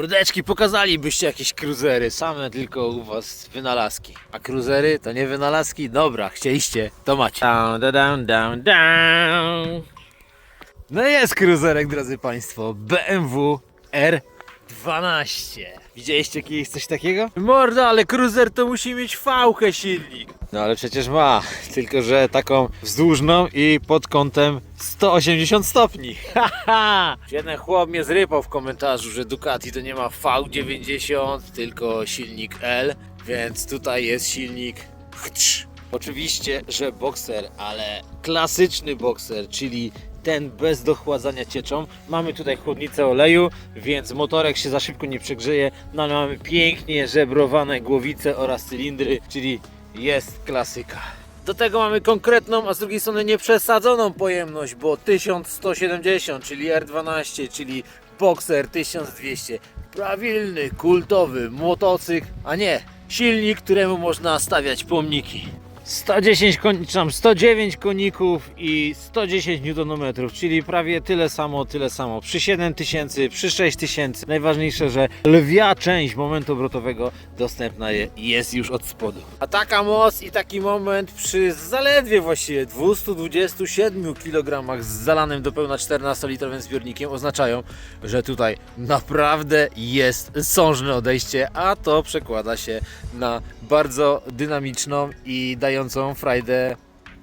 Mordeczki, pokazalibyście jakieś cruzery, same tylko u was wynalazki. A cruzery to nie wynalazki? Dobra, chcieliście, to macie. Down, down, down, down. No jest cruzerek, drodzy państwo, BMW R12. Widzieliście kiedyś coś takiego? Morda, ale cruiser to musi mieć fałkę silnik. No ale przecież ma, tylko że taką wzdłużną i pod kątem 180 stopni. Haha! Jeden chłop mnie zrypał w komentarzu, że Ducati to nie ma V90, tylko silnik L, więc tutaj jest silnik. Oczywiście, że bokser, ale klasyczny bokser, czyli ten bez dochładzania cieczą. Mamy tutaj chłodnicę oleju, więc motorek się za szybko nie przegrzeje. No ale mamy pięknie żebrowane głowice oraz cylindry, czyli jest klasyka. Do tego mamy konkretną, a z drugiej strony nieprzesadzoną pojemność, bo 1170, czyli R12, czyli Boxer 1200. Prawilny, kultowy motocykl, a nie silnik, któremu można stawiać pomniki. 110 koni, czy tam 109 koników i 110 Nm, czyli prawie tyle samo, tyle samo. Przy 7000, przy 6000. Najważniejsze, że lwia część momentu obrotowego dostępna je- jest już od spodu. A taka moc i taki moment przy zaledwie właściwie 227 kg z zalanym do pełna 14-litrowym zbiornikiem oznaczają, że tutaj naprawdę jest sążne odejście, a to przekłada się na bardzo dynamiczną i dającą frajdę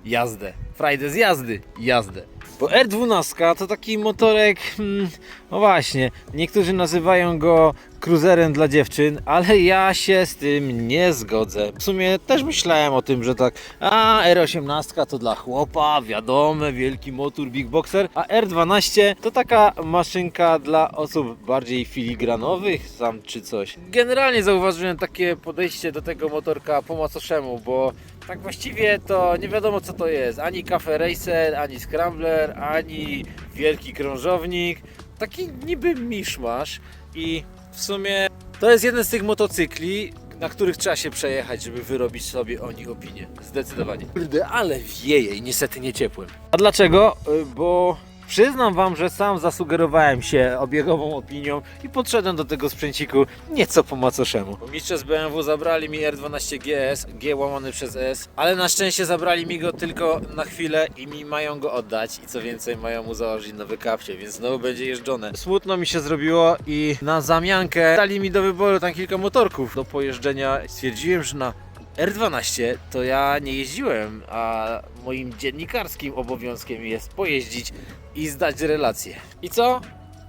jazdę. Frajdę z jazdy, jazdę. Bo R12 to taki motorek, hmm, no właśnie, niektórzy nazywają go cruiserem dla dziewczyn, ale ja się z tym nie zgodzę. W sumie też myślałem o tym, że tak, a R18 to dla chłopa, wiadome, wielki motor, big boxer, a R12 to taka maszynka dla osób bardziej filigranowych, sam czy coś. Generalnie zauważyłem takie podejście do tego motorka po macoszemu, bo tak właściwie to nie wiadomo co to jest. Ani Cafe Racer, ani Scrambler, ani wielki krążownik. Taki niby miszmasz i w sumie to jest jeden z tych motocykli, na których trzeba się przejechać, żeby wyrobić sobie o nich opinię. Zdecydowanie. Kurde, ale wieje i niestety nie ciepłym. A dlaczego? Y, Bo przyznam wam, że sam zasugerowałem się obiegową opinią i podszedłem do tego sprzęciku nieco po macoszemu. Mistrze z BMW zabrali mi R12 GS, G łamany przez S, ale na szczęście zabrali mi go tylko na chwilę i mi mają go oddać i co więcej mają mu założyć nowe kapcie, więc znowu będzie jeżdżone. Smutno mi się zrobiło i na zamiankę dali mi do wyboru tam kilka motorków do pojeżdżenia. Stwierdziłem, że na R12 to ja nie jeździłem, a moim dziennikarskim obowiązkiem jest pojeździć i zdać relacje. I co?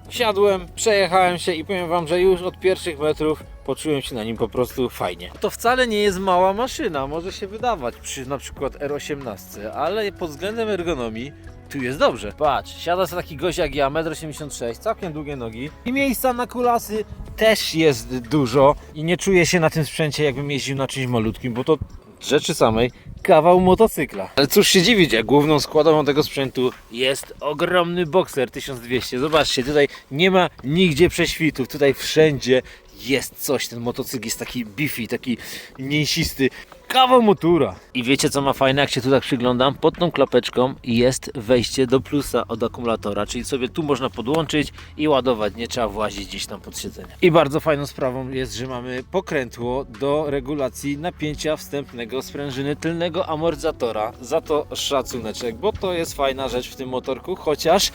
Wsiadłem, przejechałem się i powiem wam, że już od pierwszych metrów poczułem się na nim po prostu fajnie. To wcale nie jest mała maszyna, może się wydawać przy na przykład R18, ale pod względem ergonomii tu jest dobrze. Patrz, siada sobie taki gość jak ja, 1,86 m, całkiem długie nogi i miejsca na kulasy też jest dużo i nie czuję się na tym sprzęcie jakbym jeździł na czymś malutkim, bo to rzeczy samej kawał motocykla. Ale cóż się dziwić, jak główną składową tego sprzętu jest ogromny Boxer 1200. Zobaczcie, tutaj nie ma nigdzie prześwitów, tutaj wszędzie jest coś. Ten motocykl jest taki beefy, taki mięsisty. Kawał motura. I wiecie co ma fajne, jak się tu tak przyglądam? Pod tą klapeczką jest wejście do plusa od akumulatora, czyli sobie tu można podłączyć i ładować, nie trzeba włazić gdzieś tam pod siedzenie. I bardzo fajną sprawą jest, że mamy pokrętło do regulacji napięcia wstępnego sprężyny tylnego amortyzatora. Za to szacuneczek, bo to jest fajna rzecz w tym motorku, chociaż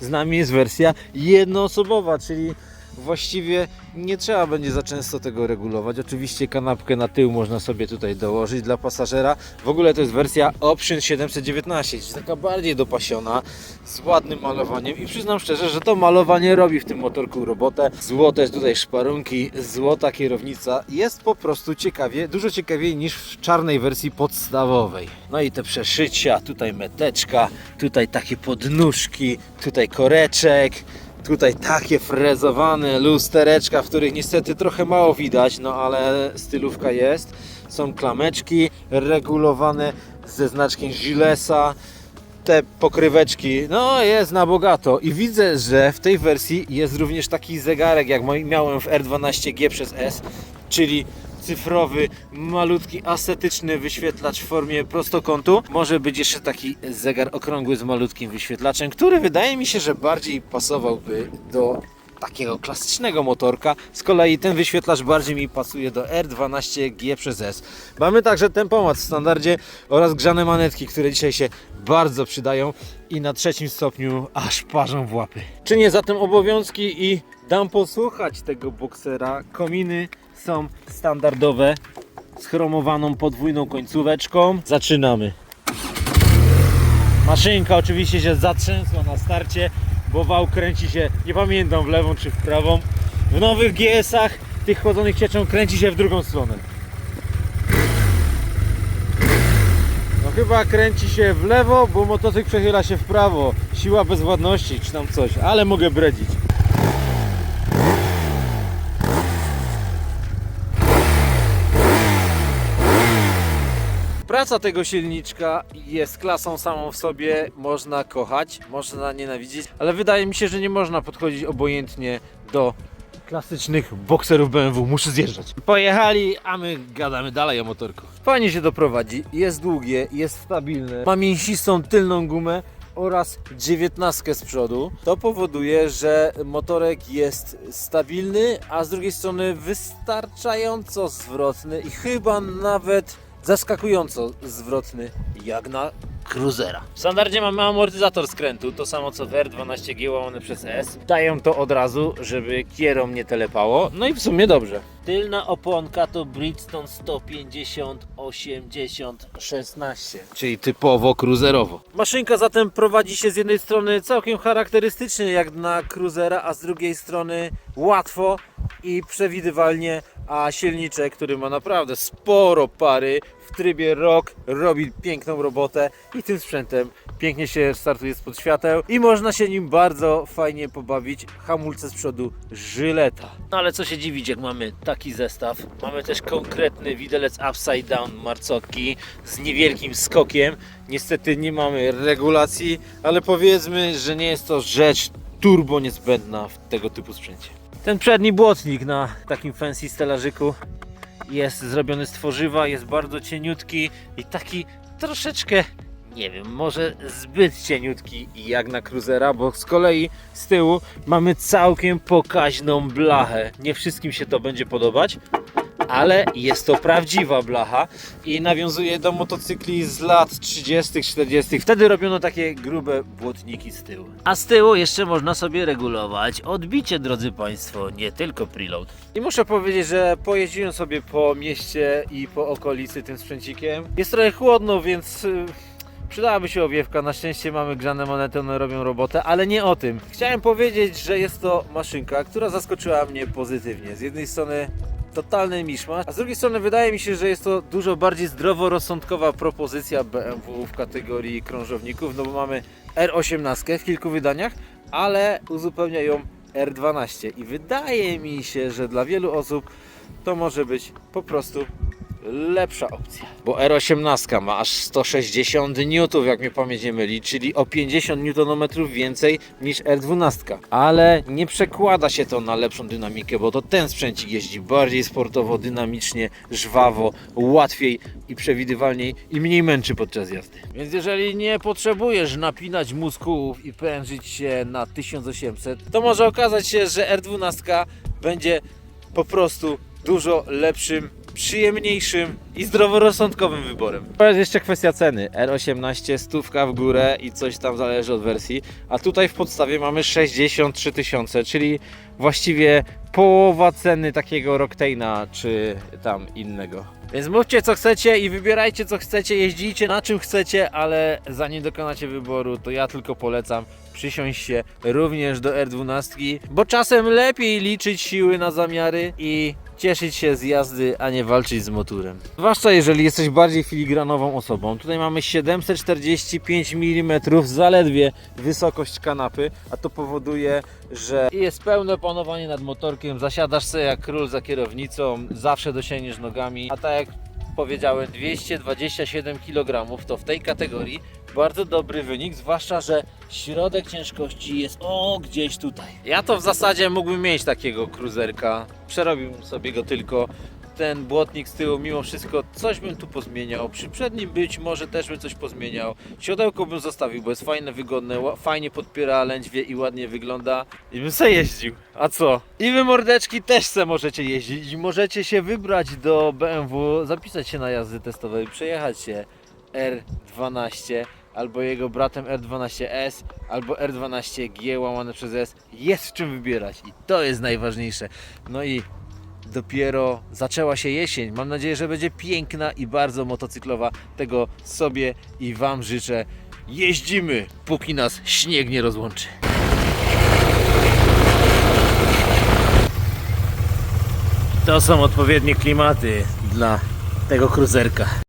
z nami jest wersja jednoosobowa, czyli właściwie nie trzeba będzie za często tego regulować. Oczywiście kanapkę na tył można sobie tutaj dołożyć dla pasażera. W ogóle to jest wersja Option 719, czyli taka bardziej dopasiona, z ładnym malowaniem i przyznam szczerze, że to malowanie robi w tym motorku robotę. Złote tutaj szparunki, złota kierownica. Jest po prostu ciekawie, dużo ciekawiej niż w czarnej wersji podstawowej. No i te przeszycia, tutaj meteczka, tutaj takie podnóżki, tutaj koreczek. Tutaj takie frezowane lustereczka, w których niestety trochę mało widać, no ale stylówka jest. Są klameczki regulowane ze znaczkiem Gillesa. Te pokryweczki, no jest na bogato. I widzę, że w tej wersji jest również taki zegarek, jak miałem w R12G przez S, czyli cyfrowy, malutki, astetyczny wyświetlacz w formie prostokątu. Może być jeszcze taki zegar okrągły z malutkim wyświetlaczem, który wydaje mi się, że bardziej pasowałby do takiego klasycznego motorka. Z kolei ten wyświetlacz bardziej mi pasuje do R12G przez S. Mamy także tempomat w standardzie oraz grzane manetki, które dzisiaj się bardzo przydają i na trzecim stopniu aż parzą w łapy. Czynię zatem obowiązki i dam posłuchać tego boksera. Kominy są standardowe z chromowaną podwójną końcóweczką. Zaczynamy. Maszynka oczywiście się zatrzęsła na starcie, bo wał kręci się, nie pamiętam w lewą czy w prawą. W nowych GS-ach, tych chodzonych cieczą, kręci się w drugą stronę. No chyba kręci się w lewo, bo motocykl przechyla się w prawo. Siła bezwładności czy tam coś, ale mogę bredzić. Praca tego silniczka jest klasą samą w sobie. Można kochać, można nienawidzić, ale wydaje mi się, że nie można podchodzić obojętnie do klasycznych bokserów BMW. Muszę zjeżdżać. Pojechali, a my gadamy dalej o motorku. Fajnie się doprowadzi, jest długie, jest stabilne, ma mięsistą tylną gumę oraz dziewiętnastkę z przodu. To powoduje, że motorek jest stabilny, a z drugiej strony wystarczająco zwrotny i chyba nawet zaskakująco zwrotny jak na Cruisera. W standardzie mamy amortyzator skrętu, to samo co w R12G łamane przez S. Dają to od razu, żeby kierom nie telepało. No i w sumie dobrze. Tylna oponka to Bridgestone 150 80 16, czyli typowo cruiserowo. Maszynka zatem prowadzi się z jednej strony całkiem charakterystycznie jak na cruisera, a z drugiej strony łatwo i przewidywalnie, a silniczek, który ma naprawdę sporo pary w trybie rock robi piękną robotę i tym sprzętem pięknie się startuje spod świateł i można się nim bardzo fajnie pobawić. Hamulce z przodu żyleta. No ale co się dziwić, jak mamy taki zestaw. Mamy też konkretny widelec upside down marcotki z niewielkim skokiem. Niestety nie mamy regulacji, ale powiedzmy, że nie jest to rzecz turbo niezbędna w tego typu sprzęcie. Ten przedni błotnik na takim fancy stelażyku jest zrobiony z tworzywa, jest bardzo cieniutki i taki troszeczkę, nie wiem, może zbyt cieniutki jak na cruisera, bo z kolei z tyłu mamy całkiem pokaźną blachę. Nie wszystkim się to będzie podobać, ale jest to prawdziwa blacha i nawiązuje do motocykli z lat 30., 40. Wtedy robiono takie grube błotniki z tyłu. A z tyłu jeszcze można sobie regulować odbicie, drodzy Państwo, nie tylko preload. I muszę powiedzieć, że pojeździłem sobie po mieście i po okolicy tym sprzęcikiem. Jest trochę chłodno, więc y, Przydałaby się owiewka, na szczęście mamy grzane monety, one robią robotę, ale nie o tym. Chciałem powiedzieć, że jest to maszynka, która zaskoczyła mnie pozytywnie. Z jednej strony totalny miszmasz, a z drugiej strony wydaje mi się, że jest to dużo bardziej zdroworozsądkowa propozycja BMW w kategorii krążowników, no bo mamy R18 w kilku wydaniach, ale uzupełnia ją R12 i wydaje mi się, że dla wielu osób to może być po prostu lepsza opcja. Bo R18 ma aż 160 N, jak mnie pamięć nie myli, czyli o 50 Nm więcej niż R12. Ale nie przekłada się to na lepszą dynamikę, bo to ten sprzęcik jeździ bardziej sportowo, dynamicznie, żwawo, łatwiej i przewidywalniej i mniej męczy podczas jazdy. Więc jeżeli nie potrzebujesz napinać mózgów i prężyć się na 1800, to może okazać się, że R12 będzie po prostu dużo lepszym, przyjemniejszym i zdroworozsądkowym wyborem. To jest jeszcze kwestia ceny. R18 stówka w górę i coś tam zależy od wersji, a tutaj w podstawie mamy 63 tysiące, czyli właściwie połowa ceny takiego Rocktaina czy tam innego. Więc mówcie co chcecie i wybierajcie co chcecie, jeździcie na czym chcecie, ale zanim dokonacie wyboru, to ja tylko polecam przysiąść się również do R12, bo czasem lepiej liczyć siły na zamiary i cieszyć się z jazdy, a nie walczyć z motorem. Zwłaszcza jeżeli jesteś bardziej filigranową osobą. Tutaj mamy 745 mm zaledwie wysokość kanapy, a to powoduje, że jest pełne panowanie nad motorkiem, zasiadasz sobie jak król za kierownicą, zawsze dosięgniesz nogami, a tak jak powiedziałem 227 kg to w tej kategorii bardzo dobry wynik, zwłaszcza, że środek ciężkości jest o gdzieś tutaj. Ja to w zasadzie mógłbym mieć takiego cruzerka, przerobiłbym sobie go tylko ten błotnik z tyłu, mimo wszystko coś bym tu pozmieniał. Przy przednim być może też bym coś pozmieniał. Siodełko bym zostawił, bo jest fajne, wygodne, fajnie podpiera lędźwie i ładnie wygląda. I bym se jeździł. A co? I wy mordeczki też se możecie jeździć. I możecie się wybrać do BMW, zapisać się na jazdy testowe i przejechać się R12 albo jego bratem R12S albo R12G łamane przez S. Jest czym wybierać i to jest najważniejsze. No i dopiero zaczęła się jesień. Mam nadzieję, że będzie piękna i bardzo motocyklowa. Tego sobie i Wam życzę. Jeździmy, póki nas śnieg nie rozłączy. To są odpowiednie klimaty dla tego kruzerka.